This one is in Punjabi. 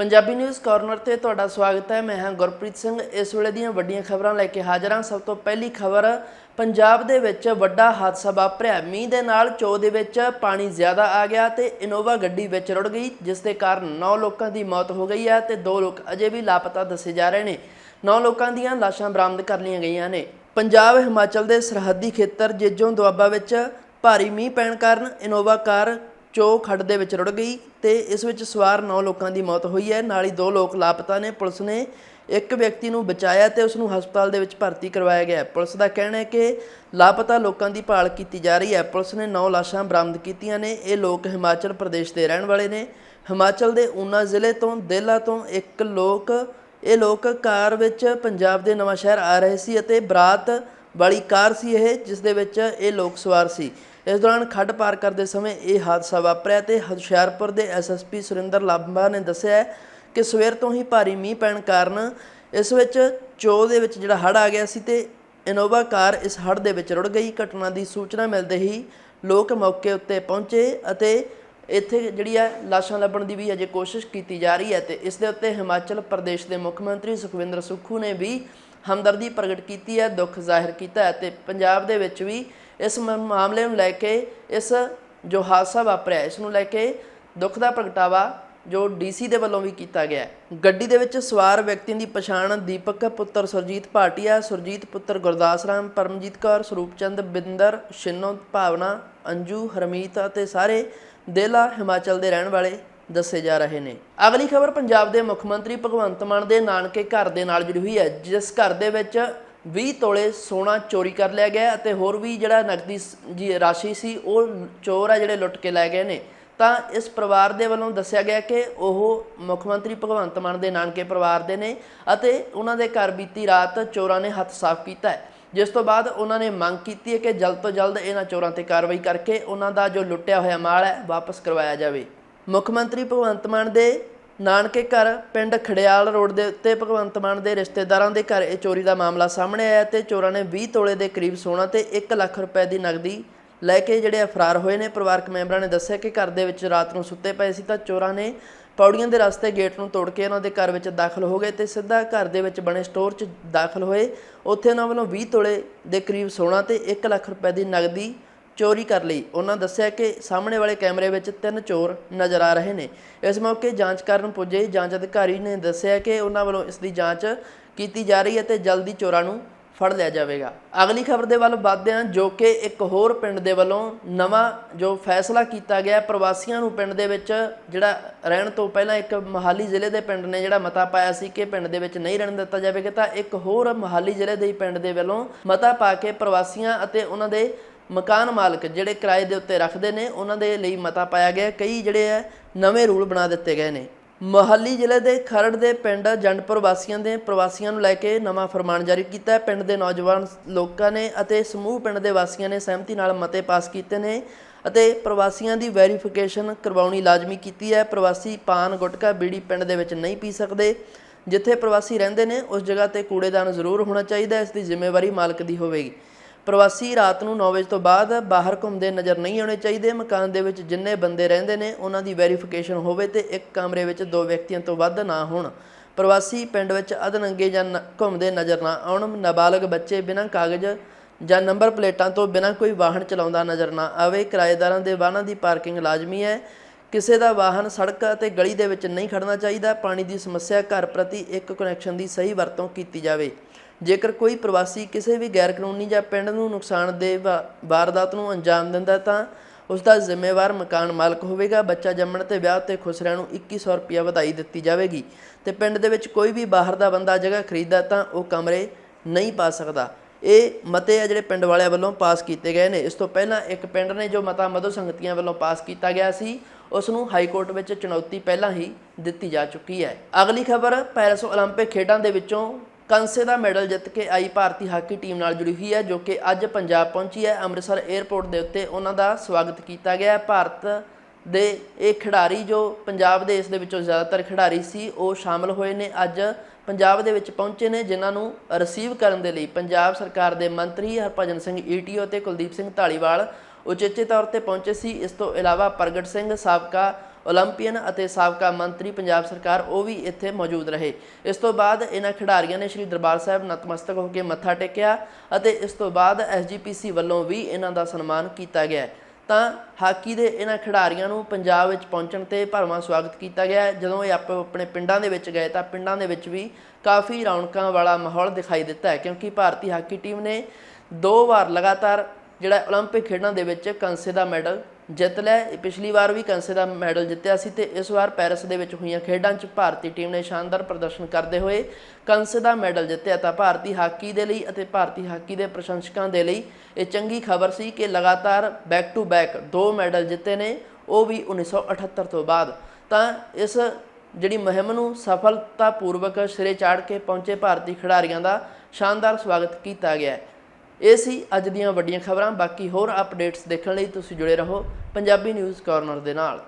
ਪੰਜਾਬੀ ਨਿਊਜ਼ ਕਾਰਨਰ ਤੇ ਤੁਹਾਡਾ ਸਵਾਗਤ ਹੈ। ਮੈਂ ਹਾਂ ਗੁਰਪ੍ਰੀਤ ਸਿੰਘ। ਇਸ ਵੇਲੇ ਦੀਆਂ ਵੱਡੀਆਂ ਖਬਰਾਂ ਲੈ ਕੇ ਹਾਜ਼ਰ ਹਾਂ। ਸਭ ਤੋਂ ਪਹਿਲੀ ਖਬਰ, ਪੰਜਾਬ ਦੇ ਵਿੱਚ ਵੱਡਾ ਹਾਦਸਾ ਵਾਪਰਿਆ। ਮੀਂਹ ਦੇ ਨਾਲ ਚੋ ਦੇ ਵਿੱਚ ਪਾਣੀ ਜ਼ਿਆਦਾ ਆ ਗਿਆ ਤੇ ਇਨੋਵਾ ਗੱਡੀ ਵਿੱਚ ਰੁੜ ਗਈ, ਜਿਸ ਦੇ ਕਾਰਨ 9 ਲੋਕਾਂ ਦੀ ਮੌਤ ਹੋ ਗਈ ਹੈ ਤੇ 2 ਲੋਕ ਅਜੇ ਵੀ ਲਾਪਤਾ ਦੱਸੇ ਜਾ ਰਹੇ ਨੇ। 9 ਲੋਕਾਂ ਦੀਆਂ ਲਾਸ਼ਾਂ ਬਰਾਮਦ ਕਰ ਲਈਆਂ ਗਈਆਂ ਨੇ। ਪੰਜਾਬ, ਹਿਮਾਚਲ ਦੇ ਸਰਹੱਦੀ ਖੇਤਰ, ਜੇਜੋਂ ਦੁਆਬਾ ਵਿੱਚ ਭਾਰੀ ਮੀਂਹ ਪੈਣ ਕਾਰਨ ਇਨੋਵਾ ਕਾਰ ਚੋ ਖੱਡ ਦੇ ਵਿੱਚ ਰੁੜ ਗਈ ਤੇ ਇਸ ਵਿੱਚ ਸਵਾਰ 9 ਲੋਕਾਂ ਦੀ ਮੌਤ ਹੋਈ ਹੈ। ਨਾਲ ਹੀ 2 ਲੋਕ ਲਾਪਤਾ ਨੇ। ਪੁਲਿਸ ਨੇ ਇੱਕ ਵਿਅਕਤੀ ਨੂੰ ਬਚਾਇਆ ਤੇ ਉਸ ਨੂੰ ਹਸਪਤਾਲ ਦੇ ਵਿੱਚ ਭਰਤੀ ਕਰਵਾਇਆ ਗਿਆ। ਪੁਲਿਸ ਦਾ ਕਹਿਣਾ ਹੈ ਕਿ ਲਾਪਤਾ ਲੋਕਾਂ ਦੀ ਭਾਲ ਕੀਤੀ ਜਾ ਰਹੀ ਹੈ। ਪੁਲਿਸ ਨੇ 9 ਲਾਸ਼ਾਂ ਬਰਾਮਦ ਕੀਤੀਆਂ ਨੇ। ਇਹ ਲੋਕ ਹਿਮਾਚਲ ਪ੍ਰਦੇਸ਼ ਦੇ ਰਹਿਣ ਵਾਲੇ ਨੇ। ਹਿਮਾਚਲ ਦੇ ਊਨਾ ਜ਼ਿਲ੍ਹੇ ਤੋਂ ਦੇਲਾ ਤੋਂ ਇੱਕ ਲੋਕ, ਇਹ ਲੋਕ ਕਾਰ ਵਿੱਚ ਪੰਜਾਬ ਦੇ ਨਵਾਂ ਸ਼ਹਿਰ ਆ ਰਹੇ ਸੀ ਅਤੇ ਬਰਾਤ ਵਾਲੀ ਕਾਰ ਸੀ ਇਹ, ਜਿਸ ਦੇ ਵਿੱਚ ਇਹ ਲੋਕ ਸਵਾਰ ਸੀ। ਇਸ ਦੌਰਾਨ ਖੱਡ ਪਾਰ ਕਰਦੇ ਸਮੇਂ ਇਹ ਹਾਦਸਾ ਵਾਪਰਿਆ ਤੇ ਹੁਸ਼ਿਆਰਪੁਰ ਦੇ ਐਸਐਸਪੀ ਸੁਰਿੰਦਰ ਲਾਂਬਾ ਨੇ ਦੱਸਿਆ ਕਿ ਸਵੇਰ ਤੋਂ ਹੀ ਭਾਰੀ ਮੀਂਹ ਪੈਣ ਕਾਰਨ ਇਸ ਵਿੱਚ ਚੋ ਦੇ ਵਿੱਚ ਜਿਹੜਾ ਹੜ ਆ ਗਿਆ ਸੀ ਤੇ ਇਨੋਵਾ ਕਾਰ ਇਸ ਹੜ ਦੇ ਵਿੱਚ ਰੁੜ ਗਈ। ਘਟਨਾ ਦੀ ਸੂਚਨਾ ਮਿਲਦੇ ਹੀ ਲੋਕ ਮੌਕੇ ਉੱਤੇ ਪਹੁੰਚੇ ਅਤੇ ਇੱਥੇ ਜਿਹੜੀ ਹੈ ਲਾਸ਼ਾਂ ਲੱਭਣ ਦੀ ਵੀ ਅਜੇ ਕੋਸ਼ਿਸ਼ ਕੀਤੀ ਜਾ ਰਹੀ ਹੈ ਤੇ ਇਸ ਦੇ ਉੱਤੇ ਹਿਮਾਚਲ ਪ੍ਰਦੇਸ਼ ਦੇ ਮੁੱਖ ਮੰਤਰੀ ਸੁਖਵਿੰਦਰ ਸੁੱਖੂ ਨੇ ਵੀ ਹਮਦਰਦੀ ਪ੍ਰਗਟ ਕੀਤੀ ਹੈ, ਦੁੱਖ ਜ਼ਾਹਿਰ ਕੀਤਾ ਹੈ ਤੇ ਪੰਜਾਬ ਦੇ ਵਿੱਚ ਵੀ ਇਸ ਮ- ਮਾਮਲੇ ਨੂੰ ਲੈ ਕੇ ਇਸ ਜੋ ਹਾਦਸਾ ਵਾਪਰਿਆ, ਇਸ ਨੂੰ ਲੈ ਕੇ ਦੁੱਖ ਦਾ ਪ੍ਰਗਟਾਵਾ ਜੋ ਡੀਸੀ ਦੇ ਵੱਲੋਂ ਵੀ ਕੀਤਾ ਗਿਆ ਗੱਡੀ ਦੇ ਵਿੱਚ ਸਵਾਰ ਵਿਅਕਤੀਆਂ ਦੀ ਪਛਾਣ ਦੀਪਕ, ਪੁੱਤਰ ਸੁਰਜੀਤ ਭਾਟੀਆ, ਸੁਰਜੀਤ ਪੁੱਤਰ ਗੁਰਦਾਸ ਰਾਮ, ਪਰਮਜੀਤ ਕੌਰ, ਸਰੂਪਚੰਦ, ਬਿੰਦਰ, ਸ਼ਿੰਨੋ, ਭਾਵਨਾ, ਅੰਜੂ, ਹਰਮੀਤ ਅਤੇ ਸਾਰੇ ਦੇਲਾ ਹਿਮਾਚਲ ਦੇ ਰਹਿਣ ਵਾਲੇ ਦੱਸੇ ਜਾ ਰਹੇ ਨੇ। ਅਗਲੀ ਖਬਰ ਪੰਜਾਬ ਦੇ ਮੁੱਖ ਮੰਤਰੀ ਭਗਵੰਤ ਮਾਨ ਦੇ ਨਾਨਕੇ ਘਰ ਦੇ ਨਾਲ ਜੁੜੀ ਹੋਈ ਹੈ, ਜਿਸ ਘਰ ਦੇ ਵਿੱਚ 20 ਤੋਲੇ ਸੋਨਾ ਚੋਰੀ ਕਰ ਲਿਆ ਗਿਆ ਅਤੇ ਹੋਰ ਵੀ ਜਿਹੜਾ ਨਕਦੀ ਜੀ, ਰਾਸ਼ੀ ਸੀ, ਉਹ ਚੋਰ ਆ ਜਿਹੜੇ ਲੁੱਟ ਕੇ ਲੈ ਗਏ ਨੇ। ਤਾਂ ਇਸ ਪਰਿਵਾਰ ਦੇ ਵੱਲੋਂ ਦੱਸਿਆ ਗਿਆ ਕਿ ਉਹ ਮੁੱਖ ਮੰਤਰੀ ਭਗਵੰਤ ਮਾਨ ਦੇ ਨਾਨਕੇ ਪਰਿਵਾਰ ਦੇ ਨੇ ਅਤੇ ਉਹਨਾਂ ਦੇ ਘਰ ਬੀਤੀ ਰਾਤ ਚੋਰਾਂ ਨੇ ਹੱਥ ਸਾਫ਼ ਕੀਤਾ ਹੈ। ਜਿਸ ਤੋਂ ਬਾਅਦ ਉਹਨਾਂ ਨੇ ਮੰਗ ਕੀਤੀ ਹੈ ਕਿ ਜਲਦ ਤੋਂ ਜਲਦ ਇਹਨਾਂ ਚੋਰਾਂ ਤੇ ਕਾਰਵਾਈ ਕਰਕੇ ਉਹਨਾਂ ਦਾ ਜੋ ਲੁੱਟਿਆ ਹੋਇਆ ਮਾਲ ਹੈ, ਵਾਪਸ ਕਰਵਾਇਆ ਜਾਵੇ। ਮੁੱਖ ਮੰਤਰੀ ਭਗਵੰਤ ਮਾਨ ਦੇ ਨਾਨਕੇ ਘਰ, ਪਿੰਡ ਖੜਿਆਲ ਰੋਡ ਦੇ ਉੱਤੇ ਭਗਵੰਤ ਮਾਨ ਦੇ ਰਿਸ਼ਤੇਦਾਰਾਂ ਦੇ ਘਰ ਇਹ ਚੋਰੀ ਦਾ ਮਾਮਲਾ ਸਾਹਮਣੇ ਆਇਆ ਤੇ ਚੋਰਾਂ ਨੇ 20 ਤੋਲੇ ਦੇ ਕਰੀਬ ਸੋਨਾ ਤੇ 1 ਲੱਖ ਰੁਪਏ ਦੀ ਨਗਦੀ ਲੈ ਕੇ ਜਿਹੜੇ ਆ ਫਰਾਰ ਹੋਏ ਨੇ। ਪਰਿਵਾਰਕ ਮੈਂਬਰਾਂ ਨੇ ਦੱਸਿਆ ਕਿ ਘਰ ਦੇ ਵਿੱਚ ਰਾਤ ਨੂੰ ਸੁੱਤੇ ਪਏ ਸੀ ਤਾਂ ਚੋਰਾਂ ਨੇ ਪੌੜੀਆਂ ਦੇ ਰਸਤੇ ਗੇਟ ਨੂੰ ਤੋੜ ਕੇ ਉਹਨਾਂ ਦੇ ਘਰ ਵਿੱਚ ਦਾਖਲ ਹੋ ਗਏ ਤੇ ਸਿੱਧਾ ਘਰ ਦੇ ਵਿੱਚ ਬਣੇ ਸਟੋਰ 'ਚ ਦਾਖਲ ਹੋਏ। ਉੱਥੇ ਉਹਨਾਂ ਵੱਲੋਂ 20 ਤੋਲੇ ਦੇ ਕਰੀਬ ਸੋਨਾ ਤੇ 1 ਲੱਖ ਰੁਪਏ ਦੀ ਨਗਦੀ ਚੋਰੀ ਕਰ ਲਈ। ਉਹਨਾਂ ਦੱਸਿਆ ਕਿ ਸਾਹਮਣੇ ਵਾਲੇ ਕੈਮਰੇ ਵਿੱਚ ਤਿੰਨ ਚੋਰ ਨਜ਼ਰ ਆ ਰਹੇ ਨੇ। ਇਸ ਮੌਕੇ ਜਾਂਚ ਕਰਨ ਪੁੱਜੇ ਜਾਂਚ ਅਧਿਕਾਰੀ ਨੇ ਦੱਸਿਆ ਕਿ ਉਹਨਾਂ ਵੱਲੋਂ ਇਸ ਦੀ ਜਾਂਚ ਕੀਤੀ ਜਾ ਰਹੀ ਹੈ ਤੇ ਜਲਦੀ ਚੋਰਾਂ ਨੂੰ ਫੜ ਲਿਆ ਜਾਵੇਗਾ। ਅਗਲੀ ਖਬਰ ਦੇ ਵੱਲ ਵਧਦੇ ਹਾਂ ਜੋ ਕਿ ਇੱਕ ਹੋਰ ਪਿੰਡ ਦੇ ਵੱਲੋਂ ਨਵਾਂ ਜੋ ਫੈਸਲਾ ਕੀਤਾ ਗਿਆ, ਪ੍ਰਵਾਸੀਆਂ ਨੂੰ ਪਿੰਡ ਦੇ ਵਿੱਚ ਜਿਹੜਾ ਰਹਿਣ ਤੋਂ ਪਹਿਲਾਂ ਇੱਕ ਮਹਾਲੀ ਜ਼ਿਲ੍ਹੇ ਦੇ ਪਿੰਡ ਨੇ ਜਿਹੜਾ ਮਤਾ ਪਾਇਆ ਸੀ ਕਿ ਪਿੰਡ ਦੇ ਵਿੱਚ ਨਹੀਂ ਰਹਿਣ ਦਿੱਤਾ ਜਾਵੇਗਾ, ਤਾਂ ਇੱਕ ਹੋਰ ਮਹਾਲੀ ਜ਼ਿਲ੍ਹੇ ਦੇ ਹੀ ਪਿੰਡ ਦੇ ਵੱਲੋਂ ਮਤਾ ਪਾ ਕੇ ਪ੍ਰਵਾਸੀਆਂ ਅਤੇ ਉਹਨਾਂ ਦੇ ਮਕਾਨ ਮਾਲਕ ਜਿਹੜੇ ਕਿਰਾਏ ਦੇ ਉੱਤੇ ਰੱਖਦੇ ਨੇ, ਉਹਨਾਂ ਦੇ ਲਈ ਮਤਾ ਪਾਇਆ ਗਿਆ। ਕਈ ਜਿਹੜੇ ਹੈ ਨਵੇਂ ਰੂਲ ਬਣਾ ਦਿੱਤੇ ਗਏ ਨੇ। ਮੋਹਾਲੀ ਜ਼ਿਲ੍ਹੇ ਦੇ ਖਰੜ ਦੇ ਪਿੰਡ ਜੰਡਪੁਰ ਵਾਸੀਆਂ ਦੇ ਪ੍ਰਵਾਸੀਆਂ ਨੂੰ ਲੈ ਕੇ ਨਵਾਂ ਫਰਮਾਨ ਜਾਰੀ ਕੀਤਾ ਹੈ। ਪਿੰਡ ਦੇ ਨੌਜਵਾਨ ਲੋਕਾਂ ਨੇ ਅਤੇ ਸਮੂਹ ਪਿੰਡ ਦੇ ਵਾਸੀਆਂ ਨੇ ਸਹਿਮਤੀ ਨਾਲ ਮਤੇ ਪਾਸ ਕੀਤੇ ਨੇ ਅਤੇ ਪ੍ਰਵਾਸੀਆਂ ਦੀ ਵੈਰੀਫਿਕੇਸ਼ਨ ਕਰਵਾਉਣੀ ਲਾਜ਼ਮੀ ਕੀਤੀ ਹੈ। ਪ੍ਰਵਾਸੀ ਪਾਨ ਗੁਟਕਾ ਬੀੜੀ ਪਿੰਡ ਦੇ ਵਿੱਚ ਨਹੀਂ ਪੀ ਸਕਦੇ। ਜਿੱਥੇ ਪ੍ਰਵਾਸੀ ਰਹਿੰਦੇ ਨੇ, ਉਸ ਜਗ੍ਹਾ ਤੇ ਕੂੜੇਦਾਨ ਜ਼ਰੂਰ ਹੋਣਾ ਚਾਹੀਦਾ ਇਸ ਦੀ ਜ਼ਿੰਮੇਵਾਰੀ ਮਾਲਕ ਦੀ ਹੋਵੇਗੀ। ਪ੍ਰਵਾਸੀ ਰਾਤ ਨੂੰ 9 ਵਜੇ ਤੋਂ ਬਾਅਦ ਬਾਹਰ ਘੁੰਮਦੇ ਨਜ਼ਰ ਨਹੀਂ ਆਉਣੇ ਚਾਹੀਦੇ। ਮਕਾਨ ਦੇ ਵਿੱਚ ਜਿੰਨੇ ਬੰਦੇ ਰਹਿੰਦੇ ਨੇ, ਉਹਨਾਂ ਦੀ ਵੈਰੀਫਿਕੇਸ਼ਨ ਹੋਵੇ ਤੇ ਇੱਕ ਕਮਰੇ ਵਿੱਚ ਦੋ ਵਿਅਕਤੀਆਂ ਤੋਂ ਵੱਧ ਨਾ ਹੋਣ। ਪ੍ਰਵਾਸੀ ਪਿੰਡ ਵਿੱਚ ਅਧਨੰਗੇ ਜਾਂ ਨ- ਘੁੰਮਦੇ ਨਜ਼ਰ ਨਾ ਆਉਣ। ਨਾਬਾਲਗ ਬੱਚੇ ਬਿਨਾਂ ਕਾਗਜ਼ ਜਾਂ ਨੰਬਰ ਪਲੇਟਾਂ ਤੋਂ ਬਿਨਾਂ ਕੋਈ ਵਾਹਨ ਚਲਾਉਂਦਾ ਨਜ਼ਰ ਨਾ ਆਵੇ। ਕਿਰਾਏਦਾਰਾਂ ਦੇ ਵਾਹਨਾਂ ਦੀ ਪਾਰਕਿੰਗ ਲਾਜ਼ਮੀ ਹੈ। ਕਿਸੇ ਦਾ ਵਾਹਨ ਸੜਕ ਅਤੇ ਗਲੀ ਦੇ ਵਿੱਚ ਨਹੀਂ ਖੜਨਾ ਚਾਹੀਦਾ। ਪਾਣੀ ਦੀ ਸਮੱਸਿਆ ਘਰ ਪ੍ਰਤੀ ਇੱਕ ਕਨੈਕਸ਼ਨ ਦੀ ਸਹੀ ਵਰਤੋਂ ਕੀਤੀ ਜਾਵੇ। ਜੇਕਰ ਕੋਈ ਪ੍ਰਵਾਸੀ ਕਿਸੇ ਵੀ ਗੈਰ ਕਾਨੂੰਨੀ ਜਾਂ ਪਿੰਡ ਨੂੰ ਨੁਕਸਾਨ ਦੇ ਵਾ- ਵਾਰਦਾਤ ਨੂੰ ਅੰਜਾਮ ਦਿੰਦਾ ਤਾਂ ਉਸ ਦਾ ਜ਼ਿੰਮੇਵਾਰ ਮਕਾਨ ਮਾਲਕ ਹੋਵੇਗਾ ਬੱਚਾ ਜੰਮਣ ਤੇ ਵਿਆਹ ਤੇ ਖੁਸ਼ ਰਹਿਣ ਨੂੰ 2100 ਰੁਪਇਆ ਵਧਾਈ ਦਿੱਤੀ ਜਾਵੇਗੀ ਤੇ ਪਿੰਡ ਦੇ ਵਿੱਚ ਕੋਈ ਵੀ ਬਾਹਰ ਦਾ ਬੰਦਾ ਜਗ੍ਹਾ ਖਰੀਦਦਾ ਤਾਂ ਉਹ ਕਮਰੇ ਨਹੀਂ ਪਾ ਸਕਦਾ ਇਹ ਮਤੇ ਆ ਜਿਹੜੇ ਪਿੰਡ ਵਾਲਿਆਂ ਵੱਲੋਂ ਪਾਸ ਕੀਤੇ ਗਏ ਨੇ ਇਸ ਤੋਂ ਪਹਿਲਾਂ ਇੱਕ ਪਿੰਡ ਨੇ ਜੋ ਮਤਾ ਮਧੂ ਸੰਗਤੀਆਂ ਵੱਲੋਂ ਪਾਸ ਕੀਤਾ ਗਿਆ ਸੀ ਉਸ ਨੂੰ ਹਾਈ ਕੋਰਟ ਵਿੱਚ ਚੁਣੌਤੀ ਪਹਿਲਾਂ ਹੀ ਦਿੱਤੀ ਜਾ ਚੁੱਕੀ ਹੈ ਅਗਲੀ ਖਬਰ ਪੈਰਿਸ 올림픽 ਖੇਡਾਂ ਦੇ ਵਿੱਚੋਂ ਕਾਂਸੇ ਦਾ ਮੈਡਲ ਜਿੱਤ ਕੇ ਆਈ ਭਾਰਤੀ ਹਾਕੀ ਟੀਮ ਨਾਲ ਜੁੜੀ ਹੋਈ ਹੈ, ਜੋ ਕਿ ਅੱਜ ਪੰਜਾਬ ਪਹੁੰਚੀ ਹੈ। ਅੰਮ੍ਰਿਤਸਰ 에ਅਰਪੋਰਟ ਦੇ ਉੱਤੇ ਉਹਨਾਂ ਦਾ ਸਵਾਗਤ ਕੀਤਾ ਗਿਆ ਹੈ। ਭਾਰਤ ਦੇ ਇਹ ਖਿਡਾਰੀ, ਜੋ ਪੰਜਾਬ ਦੇ ਇਸ ਦੇ ਵਿੱਚੋਂ ਜ਼ਿਆਦਾਤਰ ਖਿਡਾਰੀ ਸੀ, ਉਹ ਸ਼ਾਮਲ ਹੋਏ ਨੇ। ਅੱਜ ਪੰਜਾਬ ਦੇ ਵਿੱਚ ਪਹੁੰਚੇ ਨੇ, ਜਿਨ੍ਹਾਂ ਨੂੰ ਰਿਸੀਵ ਕਰਨ ਦੇ ਲਈ ਪੰਜਾਬ ਸਰਕਾਰ ਦੇ ਮੰਤਰੀ ਹਰਭਜਨ ਸਿੰਘ ਈਟੀਓ ਤੇ ਕੁਲਦੀਪ ਸਿੰਘ ਢਾਲੀਵਾਲ ਉਚੇਚੇ ਤੌਰ ਤੇ ਪਹੁੰਚੇ ਸੀ। ਇਸ ਤੋਂ ਇਲਾਵਾ ਪ੍ਰਗਟ ਸਿੰਘ, ਸਾਬਕਾ ਓਲੰਪੀਅਨ ਅਤੇ ਸਾਬਕਾ ਮੰਤਰੀ ਪੰਜਾਬ ਸਰਕਾਰ ਉਹ ਵੀ ਇੱਥੇ ਮੌਜੂਦ ਰਹੇ। ਇਸ ਤੋਂ ਬਾਅਦ ਇਹਨਾਂ ਖਿਡਾਰੀਆਂ ਨੇ ਸ੍ਰੀ ਦਰਬਾਰ ਸਾਹਿਬ ਨਤਮਸਤਕ ਹੋ ਕੇ ਮੱਥਾ ਟੇਕਿਆ ਅਤੇ ਇਸ ਤੋਂ ਬਾਅਦ ਐਸਜੀਪੀਸੀ ਵੱਲੋਂ ਵੀ ਇਹਨਾਂ ਦਾ ਸਨਮਾਨ ਕੀਤਾ ਗਿਆ। ਤਾਂ ਹਾਕੀ ਦੇ ਇਹਨਾਂ ਖਿਡਾਰੀਆਂ ਨੂੰ ਪੰਜਾਬ ਵਿੱਚ ਪਹੁੰਚਣ ਤੇ ਭਰਵਾਂ ਸਵਾਗਤ ਕੀਤਾ ਗਿਆ। ਜਦੋਂ ਇਹ ਆਪ ਆਪਣੇ ਪਿੰਡਾਂ ਦੇ ਵਿੱਚ ਗਏ ਤਾਂ ਪਿੰਡਾਂ ਦੇ ਵਿੱਚ ਵੀ ਕਾਫੀ ਰੌਣਕਾਂ ਵਾਲਾ ਮਾਹੌਲ ਦਿਖਾਈ ਦਿੱਤਾ ਕਿਉਂਕਿ ਭਾਰਤੀ ਹਾਕੀ ਟੀਮ ਨੇ ਦੋ ਵਾਰ ਲਗਾਤਾਰ ਜਿਹੜਾ 올림픽 ਖੇਡਾਂ ਦੇ ਵਿੱਚ ਕਾਂਸੇ ਦਾ ਮੈਡਲ ਜਿੱਤ ਲਿਆ ਇਹ ਪਿਛਲੀ ਵਾਰ ਵੀ ਕਾਂਸੇ ਦਾ ਮੈਡਲ ਜਿੱਤਿਆ ਸੀ ਤੇ ਇਸ ਵਾਰ ਪੈਰਿਸ ਦੇ ਵਿੱਚ ਹੋਈਆਂ ਖੇਡਾਂ 'ਚ ਭਾਰਤੀ ਟੀਮ ਨੇ ਸ਼ਾਨਦਾਰ ਪ੍ਰਦਰਸ਼ਨ ਕਰਦੇ ਹੋਏ ਕਾਂਸੇ ਦਾ ਮੈਡਲ ਜਿੱਤਿਆ ਤਾਂ ਭਾਰਤੀ ਹਾਕੀ ਦੇ ਲਈ ਅਤੇ ਭਾਰਤੀ ਹਾਕੀ ਦੇ ਪ੍ਰਸ਼ੰਸਕਾਂ ਦੇ ਲਈ ਇਹ ਚੰਗੀ ਖਬਰ ਸੀ ਕਿ ਲਗਾਤਾਰ ਬੈਕ ਟੂ ਬੈਕ ਦੋ ਮੈਡਲ ਜਿੱਤੇ ਨੇ ਉਹ ਵੀ 1978 ਤੋਂ ਬਾਅਦ ਤਾਂ ਇਸ ਜਿਹੜੀ ਮੁਹਿੰਮ ਨੂੰ ਸਫਲਤਾਪੂਰਵਕ ਸਿਰੇ ਚਾੜ ਕੇ ਪਹੁੰਚੇ ਭਾਰਤੀ ਖਿਡਾਰੀਆਂ ਦਾ ਸ਼ਾਨਦਾਰ ਸਵਾਗਤ ਕੀਤਾ ਗਿਆ ਹੈ ਇਹ ਸੀ ਅੱਜ ਦੀਆਂ ਵੱਡੀਆਂ ਖਬਰਾਂ। ਬਾਕੀ ਹੋਰ ਅਪਡੇਟਸ ਦੇਖਣ ਲਈ ਤੁਸੀਂ ਜੁੜੇ ਰਹੋ ਪੰਜਾਬੀ ਨਿਊਜ਼ ਕਾਰਨਰ ਦੇ ਨਾਲ।